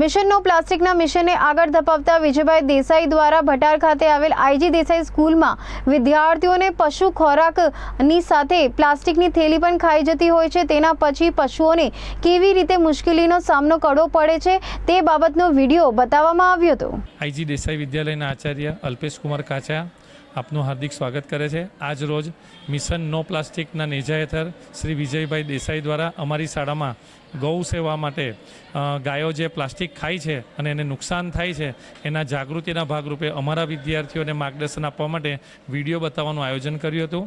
Mission નો પ્લાસ્ટિકના મિશનને આગળ ધપાવતા વિજયભાઈ દેસાઈ દ્વારા ભટાર ખાતે આવેલ આઈજી દેસાઈ સ્કૂલમાં વિદ્યાર્થીઓને પશુ ખોરાકની સાથે પ્લાસ્ટિકની થેલી પણ ખાઈ જતી હોય છે. તેના પછી પશુઓને કેવી રીતે મુશ્કેલીનો સામનો કરવો પડે છે તે બાબતનો વીડિયો બતાવવામાં આવ્યો હતો. આઈજી દેસાઈ વિદ્યાલયના આચાર્ય અલ્પેશ કુમાર કાચા આપનું હાર્દિક સ્વાગત કરે છે. આજ રોજ મિશન નો પ્લાસ્ટિકના નેજા હેઠળ શ્રી વિજયભાઈ દેસાઈ દ્વારા અમારી શાળામાં ગૌ સેવા માટે ગાયો જે પ્લાસ્ટિક ખાય છે અને એને નુકસાન થાય છે, એના જાગૃતિના ભાગરૂપે અમારા વિદ્યાર્થીઓને માર્ગદર્શન આપવા માટે વીડિયો બતાવવાનું આયોજન કર્યું હતું.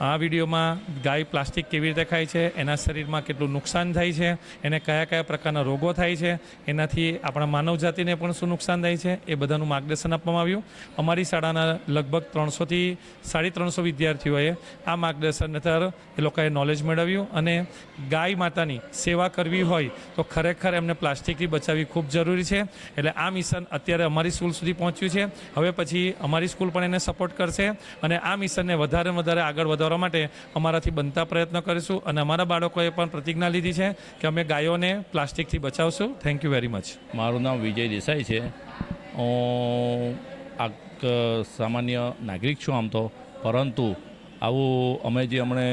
આ વિડીયોમાં ગાય પ્લાસ્ટિક કેવી રીતે ખાય છે, એના શરીરમાં કેટલું નુકસાન થાય છે, એને કયા કયા પ્રકારના રોગો થાય છે, એનાથી આપણા માનવજાતિને પણ શું નુકસાન થાય છે, એ બધાનું માર્ગદર્શન આપવામાં આવ્યું. અમારી શાળાના લગભગ ત્રણસોથી સાડી ત્રણસો વિદ્યાર્થીઓએ આ માર્ગદર્શન હેઠળ એ લોકોએ નોલેજ મેળવ્યું અને ગાય માતાની સેવા કરવી હોય તો ખરેખર એમને પ્લાસ્ટિકથી બચાવવી ખૂબ જરૂરી છે. એટલે આ મિશન અત્યારે અમારી સ્કૂલ સુધી પહોંચ્યું છે. હવે પછી અમારી સ્કૂલ પણ એને સપોર્ટ કરશે અને આ મિશનને વધારે વધારે આગળ વધારવા માટે અમારાથી બનતા પ્રયત્નો કરીશું અને અમારા બાળકોએ પણ પ્રતિજ્ઞા લીધી છે કે અમે ગાયોને પ્લાસ્ટિકથી બચાવશું. થેન્ક યુ વેરી મચ મારું નામ વિજય દેસાઈ છે. હું આ સામાન્ય નાગરિક છું આમ તો. પરંતુ આવું અમે જે હમણે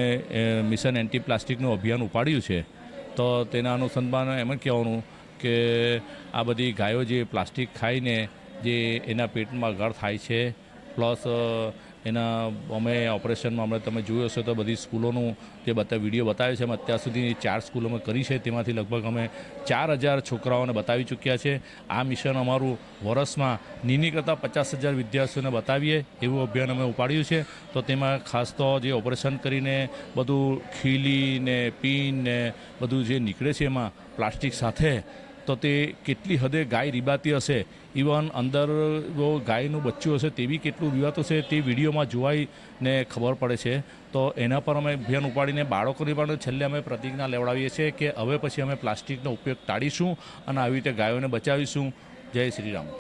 મિશન એન્ટી પ્લાસ્ટિકનું અભિયાન ઉપાડ્યું છે, તો તેના અનુસંધાન એમ જ કહેવાનું કે આ બધી ગાયો જે પ્લાસ્ટિક ખાઈને જે એના પેટમાં ગળ થાય છે, પ્લસ એના, અમે ઓપરેશનમાં હમણાં તમે જોયું હશે તો બધી સ્કૂલોનું જે બતા, વીડિયો બતાવ્યો છે, અમે અત્યાર સુધી ચાર સ્કૂલો અમે કરી છે, તેમાંથી લગભગ અમે ચાર હજાર છોકરાઓને બતાવી ચૂક્યા છે. આ મિશન અમારું વર્ષમાં નીની કરતાં પચાસ હજાર વિદ્યાર્થીઓને બતાવીએ એવું અભિયાન અમે ઉપાડ્યું છે. તો તેમાં ખાસ તો જે ઓપરેશન કરીને બધું ખીલી ને, પીન ને બધું જે નીકળે છે એમાં પ્લાસ્ટિક સાથે તો તે કેટલી હદે ગાય રીબાતી હશે? ઇવન અંદર ગાયનું બચ્ચું હશે તે બી કેટલું રીવાતું છે તે વિડીયોમાં જોવાઈને ખબર પડે છે. તો એના પર અમે અભિયાન ઉપાડીને બાળકોની પણ છેલ્લે અમે પ્રતિજ્ઞા લેવડાવીએ છીએ કે હવે પછી અમે પ્લાસ્ટિકનો ઉપયોગ ટાળીશું અને આવી રીતે ગાયોને બચાવીશું. જય શ્રી રામ.